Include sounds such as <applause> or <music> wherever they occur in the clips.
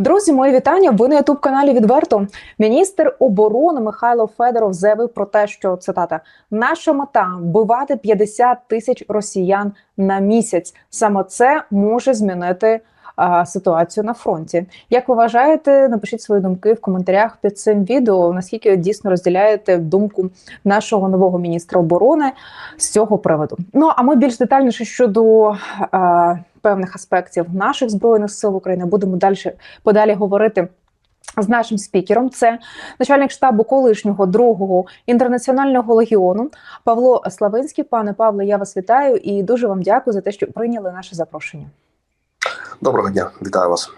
Друзі, мої вітання. Ви на ютуб каналі відверто. Міністр оборони Михайло Федоров заявив про те, що цитата наша мета вбивати 50 тисяч росіян на місяць. Саме це може змінити а, ситуацію на фронті. Як ви вважаєте, напишіть свої думки в коментарях під цим відео. Наскільки дійсно розділяєте думку нашого нового міністра оборони з цього приводу? Ну а ми більш детальніше щодо. А, Певних аспектів наших збройних сил України будемо далі подалі говорити з нашим спікером. Це начальник штабу колишнього другого інтернаціонального легіону Павло Славинський. Пане Павле, я вас вітаю і дуже вам дякую за те, що прийняли наше запрошення. Доброго дня, вітаю вас.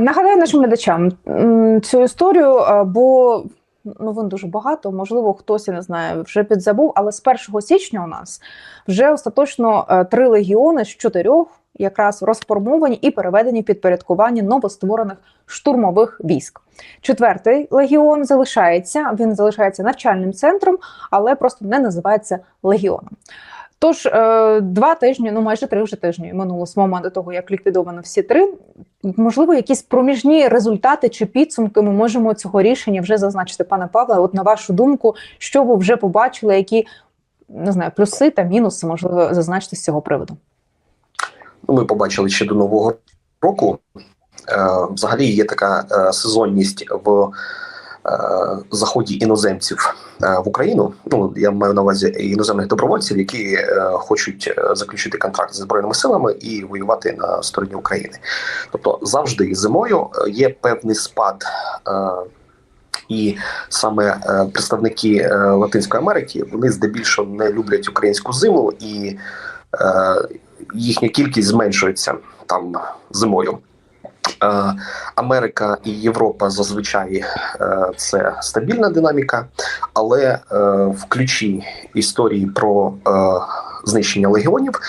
Нагадаю нашим глядачам цю історію, бо новин дуже багато. Можливо, хтось я не знає, вже підзабув. Але з 1 січня у нас вже остаточно е, три легіони з чотирьох якраз розформовані і переведені в підпорядкування новостворених штурмових військ. Четвертий легіон залишається. Він залишається навчальним центром, але просто не називається легіоном. Тож е, два тижні, ну майже три вже тижні минуло з моменту того, як ліквідовано всі три. Можливо, якісь проміжні результати чи підсумки ми можемо цього рішення вже зазначити, пане Павле. От на вашу думку, що ви вже побачили, які не знаю, плюси та мінуси можливо зазначити з цього приводу? Ну, Ми побачили ще до нового року. Е, взагалі є така е, сезонність в заході іноземців е, в Україну. Ну я маю на увазі іноземних добровольців, які е, хочуть е, заключити контракт зі збройними силами і воювати на стороні України. Тобто завжди зимою е, є певний спад. Е, і саме е, представники е, Латинської Америки вони здебільшого не люблять українську зиму, і е, їхня кількість зменшується там зимою. Е, Америка і Європа зазвичай е, це стабільна динаміка, але е, в ключі історії про знищення легіонів.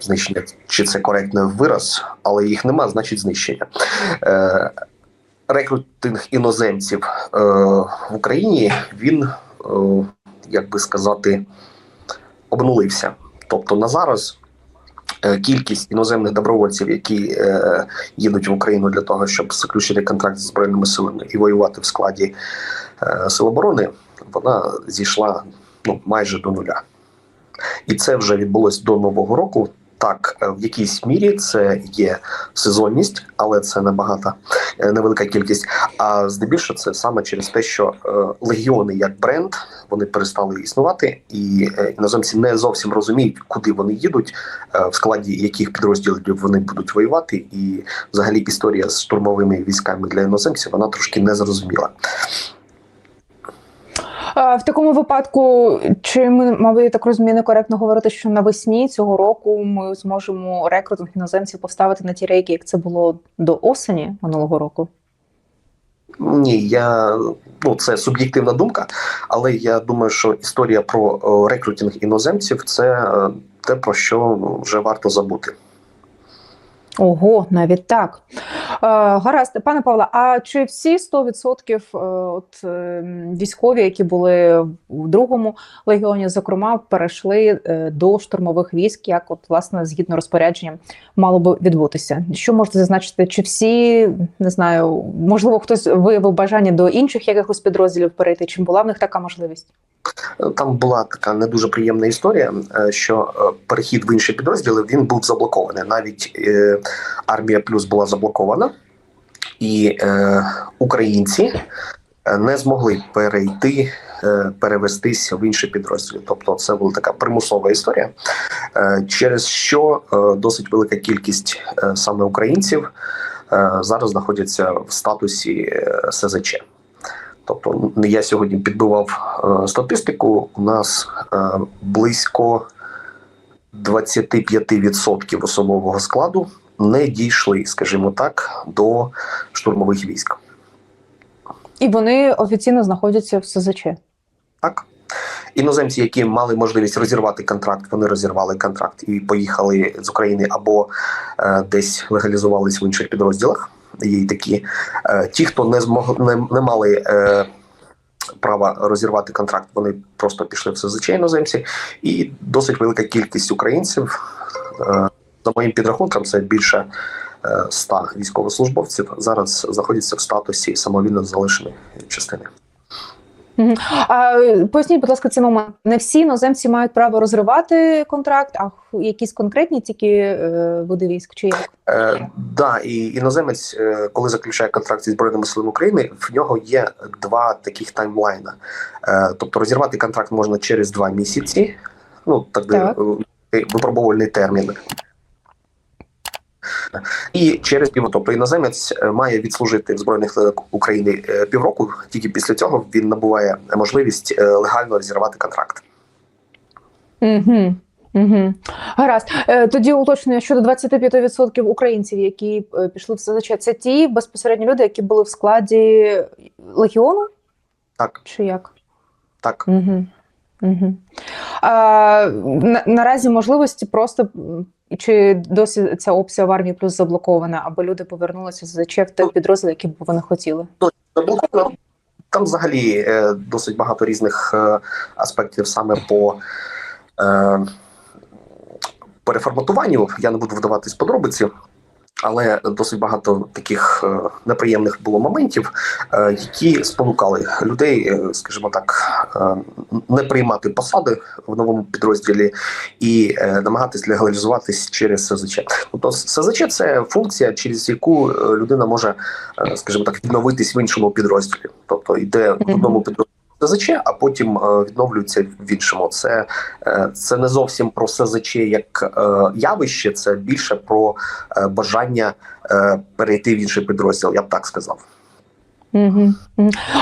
Знищення, чи це коректний вираз, але їх нема, значить знищення. Рекрутинг іноземців в Україні він, як би сказати, обнулився. Тобто на зараз кількість іноземних добровольців, які е, їдуть в Україну для того, щоб заключити контракт з збройними силами і воювати в складі е, сил оборони, вона зійшла ну, майже до нуля. І це вже відбулось до нового року. Так, е, в якійсь мірі це є сезонність, але це набагато е, невелика кількість. А здебільшого це саме через те, що е, легіони як бренд вони перестали існувати, і іноземці не зовсім розуміють, куди вони їдуть, в складі яких підрозділів вони будуть воювати. І взагалі історія з штурмовими військами для іноземців вона трошки незрозуміла. А, В такому випадку, чи ми, мабуть, так розумію, некоректно говорити, що навесні цього року ми зможемо рекрутинг іноземців поставити на ті рейки, як це було до осені минулого року? Ні, я ну це суб'єктивна думка, але я думаю, що історія про рекрутинг іноземців це е, те, про що вже варто забути. Ого, навіть так. Е, гаразд, пане Павле, а чи всі 100% е, от, е, військові, які були в другому легіоні, зокрема, перейшли е, до штурмових військ, як от, власне, згідно розпорядженням, мало би відбутися? Що можете зазначити? Чи всі, не знаю, можливо, хтось виявив бажання до інших якихось підрозділів перейти? Чи була в них така можливість? Там була така не дуже приємна історія, е, що е, перехід в інші підрозділи він був заблокований. Навіть е, армія плюс була заблокована, і е, українці е, не змогли перейти, е, перевестись в інші підрозділи. Тобто, це була така примусова історія, е, через що е, досить велика кількість е, саме українців е, зараз знаходяться в статусі е, СЗЧ. Тобто я сьогодні підбивав е, статистику. У нас е, близько 25% особового складу не дійшли, скажімо так, до штурмових військ. І вони офіційно знаходяться в СЗЧ. Так. Іноземці, які мали можливість розірвати контракт, вони розірвали контракт і поїхали з України або е, десь легалізувались в інших підрозділах. Є й такі. Е, ті, хто не змог не, не мали е, права розірвати контракт, вони просто пішли в СЗЧ іноземці, і досить велика кількість українців. Е, за моїм підрахунком, це більше 100 військовослужбовців зараз знаходяться в статусі самовільно залишеної частини. А е, поясніть, будь ласка, цей момент. Не всі іноземці мають право розривати контракт, а якісь конкретні тільки е, види військ чи як? Е, да, і іноземець, е, коли заключає контракт зі збройними силами України, в нього є два таких таймлайна. Е, тобто розірвати контракт можна через два місяці. Ну так, де, Так. е, випробувальний термін. І через пів, тобто іноземець е, має відслужити в збройних силах України е, півроку. Тільки після цього він набуває можливість е, легально розірвати контракт. Угу. Угу. Гаразд. Тоді уточнення щодо 25% українців, які пішли в СЗЧ. Це ті безпосередньо люди, які були в складі легіону, Так, чи як? так. Угу. Угу. А, на, наразі можливості просто м, чи досі ця опція в армії плюс заблокована, або люди повернулися з ЗЧ в той підрозділ, який б вони хотіли. Заблоковано. Там взагалі е, досить багато різних е, аспектів саме по е, переформатуванню. Я не буду вдаватись подробиці, але досить багато таких е, неприємних було моментів, е, які спонукали людей, е, скажімо так, не приймати посади в новому підрозділі і намагатись легалізуватись через СЗЧ. Тобто СЗЧ це функція, через яку людина може скажімо так, відновитись в іншому підрозділі. Тобто йде в одному підрозділі СЗЧ, а потім е, відновлюється в іншому. Це, е, це не зовсім про СЗЧ як е, явище, це більше про бажання перейти в інший підрозділ. Я б так сказав. Угу.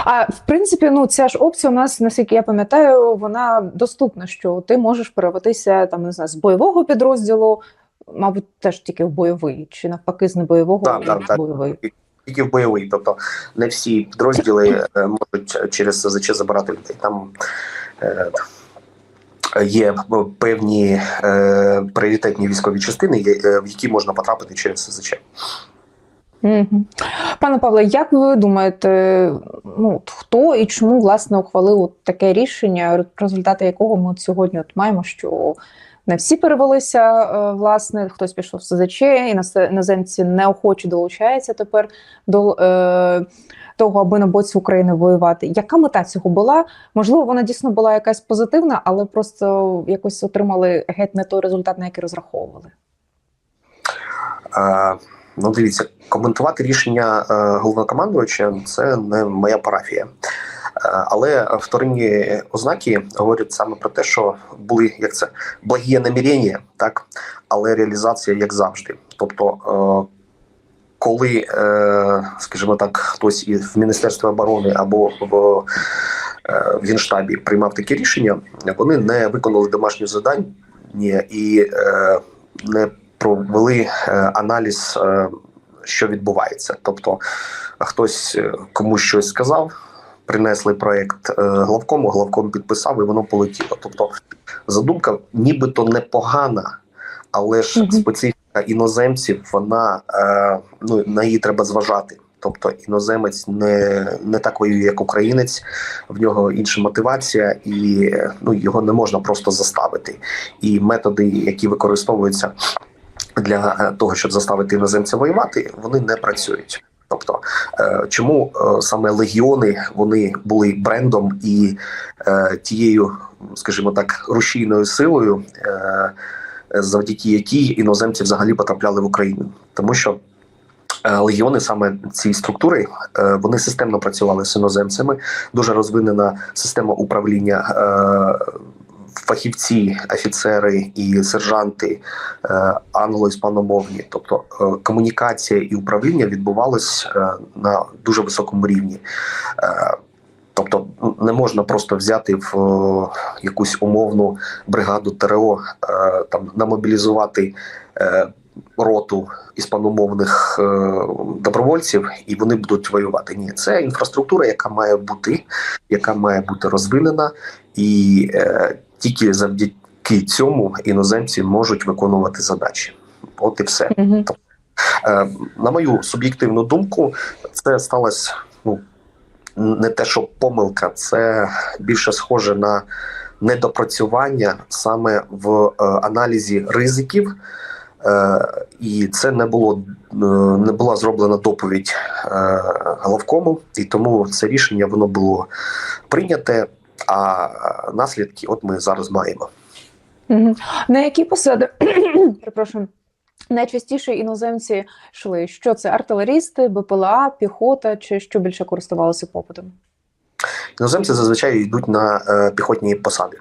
А в принципі, ну ця ж опція у нас, наскільки я пам'ятаю, вона доступна, що ти можеш перевестися там не знаю, з бойового підрозділу, мабуть, теж тільки в бойовий, чи навпаки, з небойового Так, так, в так. Тільки в бойовий, тобто не всі підрозділи е, можуть через СЗЧ забирати людей. Там е, є певні е, пріоритетні військові частини, в які можна потрапити через СЗЧ. Пане Павле, як ви думаєте, ну хто і чому власне ухвалив таке рішення, результати якого ми от сьогодні от маємо, що не всі перевелися, е, власне, хтось пішов в СЗЧ, іносе- іноземці неохоче долучаються тепер до е, того, аби на боці України воювати. Яка мета цього була? Можливо, вона дійсно була якась позитивна, але просто якось отримали геть не той результат, на який розраховували. Е, Ну, дивіться, коментувати рішення е, головнокомандувача це не моя парафія. Е, Але вторинні ознаки говорять саме про те, що були як це благі намірення, так але реалізація як завжди. Тобто, е, коли, скажімо так, хтось із Міністерства оборони або в, в Генштабі приймав такі рішення, вони не виконали домашнє завдання і не провели е, аналіз, е, що відбувається. Тобто, хтось е, комусь щось сказав, принесли проект главкому, главком підписав, і воно полетіло. Тобто, задумка нібито непогана, але ж Мгм. специфіка іноземців, вона ну на її треба зважати. Тобто іноземець не, не так воює, як українець, в нього інша мотивація, і ну його не можна просто заставити. І методи, які використовуються для е, того, щоб заставити іноземця воювати, вони не працюють. Тобто, е, чому е, саме легіони вони були брендом і тією, скажімо так, рушійною силою, завдяки якій іноземці взагалі потрапляли в Україну, тому що легіони, саме ці структури, вони системно працювали з іноземцями. Дуже розвинена система управління. Фахівці, офіцери і сержанти е, англо-іспаномовні, тобто е, комунікація і управління відбувалось е, на дуже високому рівні. Тобто не можна просто взяти в якусь умовну бригаду ТРО, там намобілізувати роту іспаномовних добровольців, і вони будуть воювати. Ні, це інфраструктура, яка має бути, яка має бути розвинена, і тільки завдяки цьому іноземці можуть виконувати задачі. От і все. Угу. Е, на мою суб'єктивну думку, це сталося ну, не те, що помилка, це більше схоже на недопрацювання саме в е, аналізі ризиків Е, і це не було не була зроблена доповідь головкому, і тому це рішення воно було прийняте. А наслідки, от ми зараз маємо. На які посади <clears throat> перепрошую, найчастіше іноземці йшли? Що це артилерісти, БПЛА, піхота, чи що більше користувалося попитом? Іноземці зазвичай йдуть на е, піхотні посади.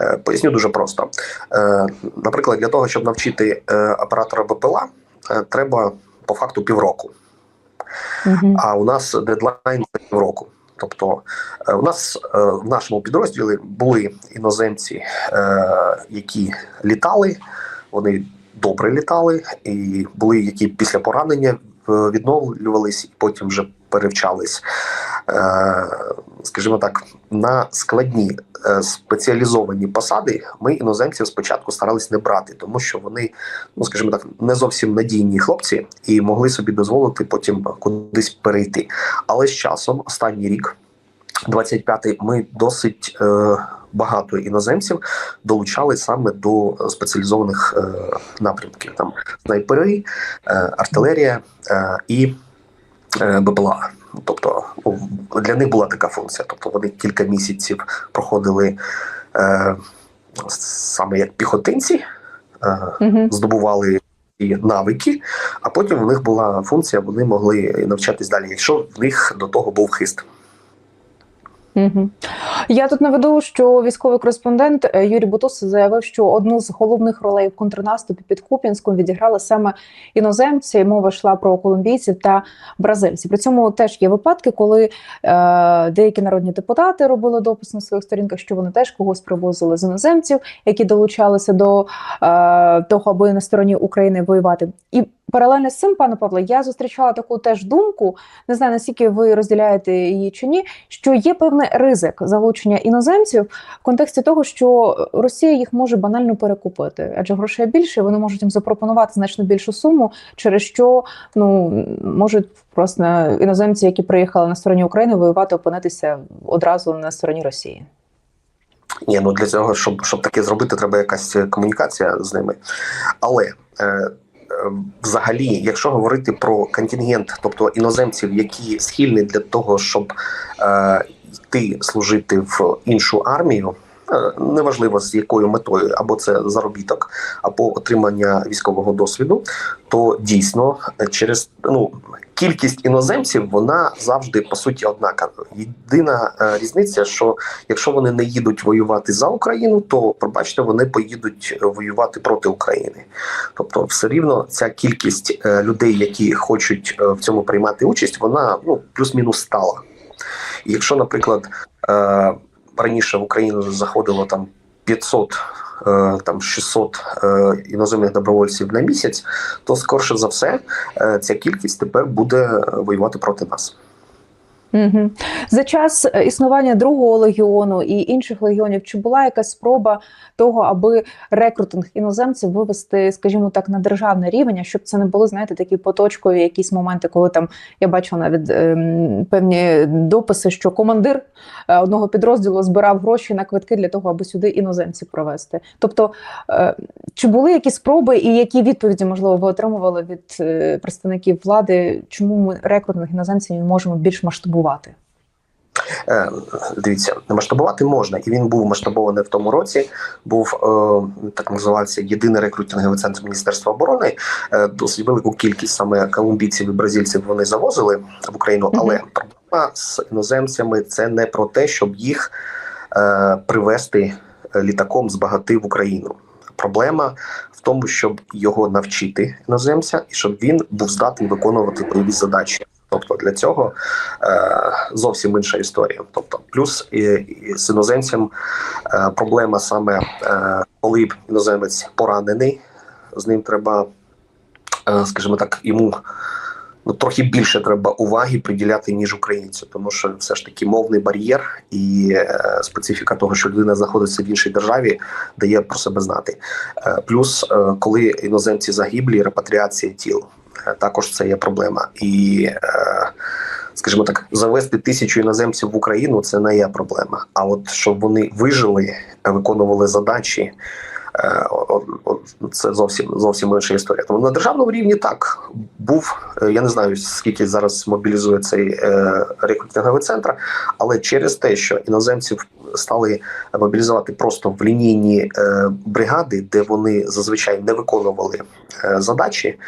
Е, поясню дуже просто. Е, наприклад, для того, щоб навчити е, оператора БПЛА, е, треба по факту півроку. Мгм. А у нас дедлайн півроку. Тобто е, у нас е, в нашому підрозділі були іноземці, е, які літали, вони добре літали, і були які після поранення відновлювались і потім вже перевчались. Е, Скажімо так, на складні е, спеціалізовані посади ми іноземців спочатку старались не брати, тому що вони, ну скажімо так, не зовсім надійні хлопці і могли собі дозволити потім кудись перейти. Але з часом, останній рік, 25-й, ми досить е, багато іноземців долучали саме до спеціалізованих е, напрямків. Там снайпери, е, артилерія е, і е, БПЛА. Тобто для них була така функція. Тобто вони кілька місяців проходили е, саме як піхотинці, е, угу. здобували і навики, а потім в них була функція, вони могли навчатись далі, якщо в них до того був хист. Я тут наведу, що військовий кореспондент е, Юрій Бутус заявив, що одну з головних ролей в контрнаступі під Куп'янськом відіграли саме іноземці. Мова йшла про колумбійців та бразильців. При цьому теж є випадки, коли е, деякі народні депутати робили допис на своїх сторінках, що вони теж когось привозили з іноземців, які долучалися до е, того, аби на стороні України воювати. І паралельно з цим, пане Павле, я зустрічала таку теж думку. Не знаю наскільки ви розділяєте її чи ні що є певний ризик залучення іноземців в контексті того, що Росія їх може банально перекупити, адже грошей більше, вони можуть їм запропонувати значно більшу суму, через що ну можуть просто іноземці, які приїхали на стороні України, воювати, опинитися одразу на стороні Росії. Ні, ну для цього, щоб, щоб таке зробити, треба якась комунікація з ними. Але е, взагалі, якщо говорити про контингент, тобто іноземців, які схильні для того, щоб е, йти служити в іншу армію. Е, Неважливо з якою метою, або це заробіток, або отримання військового досвіду, то дійсно е, через ну кількість іноземців вона завжди по суті однакова. Єдина е, різниця, що якщо вони не їдуть воювати за Україну, то пробачте, вони поїдуть воювати проти України. Тобто, все рівно ця кількість людей, які хочуть в цьому приймати участь, вона ну плюс-мінус стала. І якщо, наприклад, раніше в Україну заходило там 500 е, там 600 е, іноземних добровольців на місяць, то скорше за все е, ця кількість тепер буде воювати проти нас. Угу. За час е, існування другого легіону і інших легіонів, чи була якась спроба того, аби рекрутинг іноземців вивести, скажімо так, на державний рівень, щоб це не були, знаєте, такі поточкові якісь моменти, коли там я бачила навіть ем, певні дописи, що командир е, одного підрозділу збирав гроші на квитки для того, аби сюди іноземців провести. Тобто, е, чи були якісь спроби і які відповіді можливо ви отримували від е, представників влади, чому ми рекрутинг іноземців не можемо більш масштабувати? Е, Дивіться, масштабувати можна, і він був масштабований в тому році. Був е, так називався єдиний рекрутинговий центр Міністерства оборони. Е, досить велику кількість саме колумбійців і бразильців вони завозили в Україну, але проблема з іноземцями це не про те, щоб їх е, привезти е, літаком з багати в Україну. Проблема в тому, щоб його навчити іноземця, і щоб він був здатний виконувати бойові задачі. Тобто для цього е, зовсім інша історія. Тобто, плюс і, і з іноземцем е, проблема саме е, коли іноземець поранений, з ним треба, е, скажімо так, йому ну, трохи більше треба уваги приділяти, ніж українцю, тому що все ж таки мовний бар'єр і е, специфіка того, що людина знаходиться в іншій державі, дає про себе знати. Е, плюс, е, коли іноземці загиблі, репатріація тіл. Е, Також це є проблема, і е, скажімо так, завести тисячу іноземців в Україну це не є проблема. А от щоб вони вижили, виконували задачі, Е, Це зовсім зовсім інша історія. Тому на державному рівні так був. Я не знаю скільки зараз мобілізує цей рекрутинговий центр, але через те, що іноземців стали мобілізувати просто в лінійні бригади, де вони зазвичай не виконували задачі.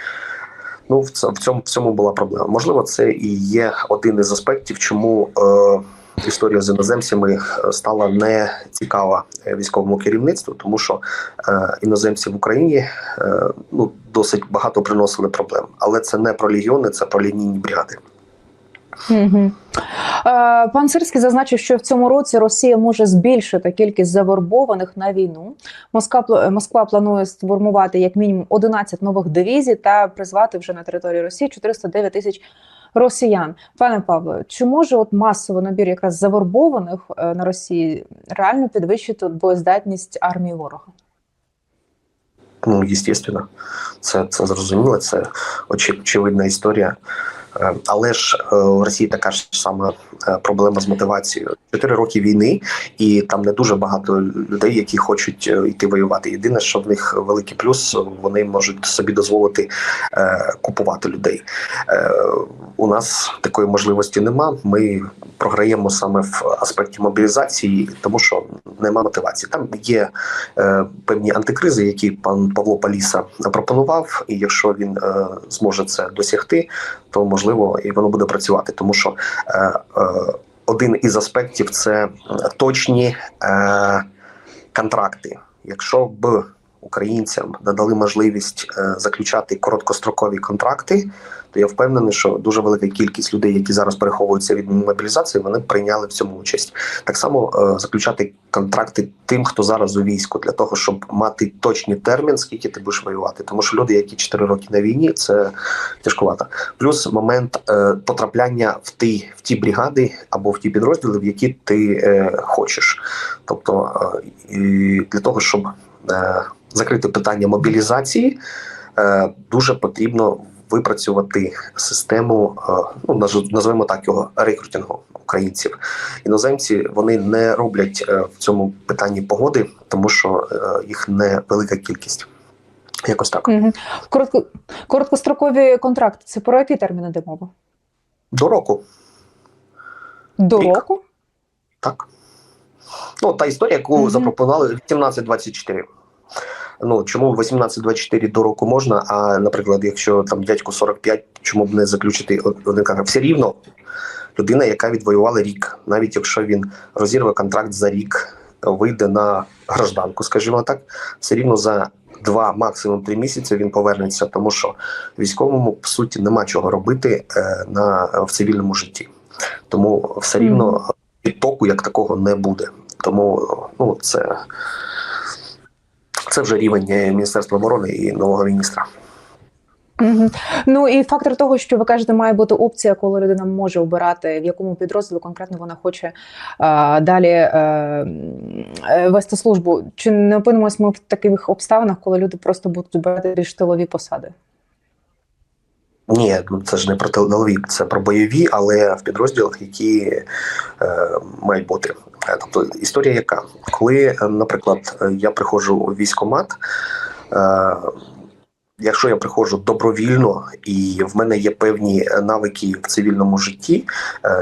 Ну, в цьому, в цьому була проблема. Можливо, це і є один із аспектів, чому е, історія з іноземцями е, стала не цікава е, військовому керівництву, тому що е, іноземці в Україні е, ну досить багато приносили проблем. Але це не про легіони, це про лінійні бригади. Угу. Пан Сирський зазначив, що в цьому році Росія може збільшити кількість завербованих на війну. Москва, Москва планує сформувати як мінімум 11 нових дивізій та призвати вже на території Росії 409 тисяч росіян. Пане Павло, чи може от масовий набір якраз завербованих е, на Росії реально підвищити боєздатність армії ворога? Ну, звісно, це, це зрозуміло, це очевидна історія. Е, Але ж е, у Росії така ж сама е, проблема з мотивацією. Чотири роки війни, і там не дуже багато людей, які хочуть йти воювати. Єдине, що в них великий плюс, вони можуть собі дозволити купувати людей. У нас такої можливості нема. Ми програємо саме в аспекті мобілізації, тому що нема мотивації. Там є певні антикризи, які пан Павло Паліса пропонував, і якщо він зможе це досягти, то можливо і воно буде працювати, тому що е, е, один із аспектів це точні е, контракти. Якщо б українцям надали можливість е, заключати короткострокові контракти, то я впевнений, що дуже велика кількість людей, які зараз переховуються від мобілізації, вони прийняли в цьому участь. Так само е, заключати контракти тим, хто зараз у війську, для того, щоб мати точний термін, скільки ти будеш воювати. Тому що люди, які 4 роки на війні, це тяжкувато. Плюс момент е, потрапляння в ті, в ті бригади або в ті підрозділи, в які ти хочеш. Тобто для того, щоб закрити питання мобілізації, е, дуже потрібно випрацювати систему, е, ну наз- назвемо так його рекрутингу українців. Іноземці вони не роблять е, в цьому питанні погоди, тому що е, їх не велика кількість. Якось так. Угу. Коротко, короткострокові контракти це про які терміни йде мова? До року, До Рік. року? так. Ну, та історія, яку Мгм. запропонували 18-24. Ну, чому 18-24 до року можна, а, наприклад, якщо там дядьку 45, чому б не заключити один контракт? Все рівно людина, яка відвоювала рік, навіть якщо він розірве контракт за рік, вийде на гражданку, скажімо так, все рівно за два, максимум три місяці він повернеться, тому що військовому по суті нема чого робити е, на в цивільному житті. Тому все рівно підтоку як такого не буде. Тому ну це, це вже рівень е, Міністерства оборони і нового міністра. Угу. Ну і фактор того, що ви кажете, має бути опція, коли людина може обирати, в якому підрозділу конкретно вона хоче е, далі е, е, вести службу. Чи не опинимось ми в таких обставинах, коли люди просто будуть обирати більш тилові посади? Ні, ну це ж не про тилові, це про бойові, але в підрозділах, які е, мають бути. Е, Тобто історія яка? Коли, е, наприклад, е, я приходжу у військкомат, е, якщо я приходжу добровільно і в мене є певні навики в цивільному житті,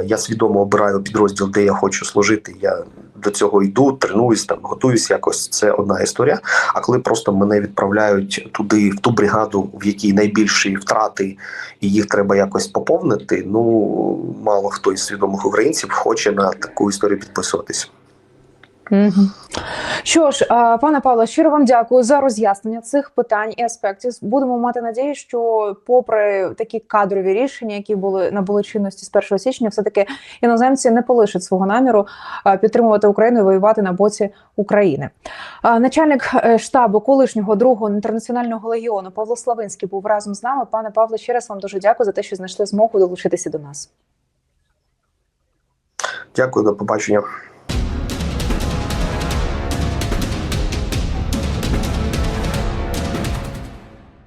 я свідомо обираю підрозділ, де я хочу служити. Я до цього йду, тренуюсь там, готуюсь якось. Це одна історія. А коли просто мене відправляють туди, в ту бригаду, в якій найбільші втрати, і їх треба якось поповнити. Ну мало хто із свідомих українців хоче на таку історію підписуватись. Що ж, пане Павло, щиро вам дякую за роз'яснення цих питань і аспектів. Будемо мати надію, що, попри такі кадрові рішення, які були набули чинності з 1 січня, все таки іноземці не полишать свого наміру підтримувати Україну і воювати на боці України. Начальник е, штабу колишнього другого інтернаціонального легіону Павло Славинський був разом з нами. Пане Павло, ще раз вам дуже дякую за те, що знайшли змогу долучитися до нас. Дякую, до побачення.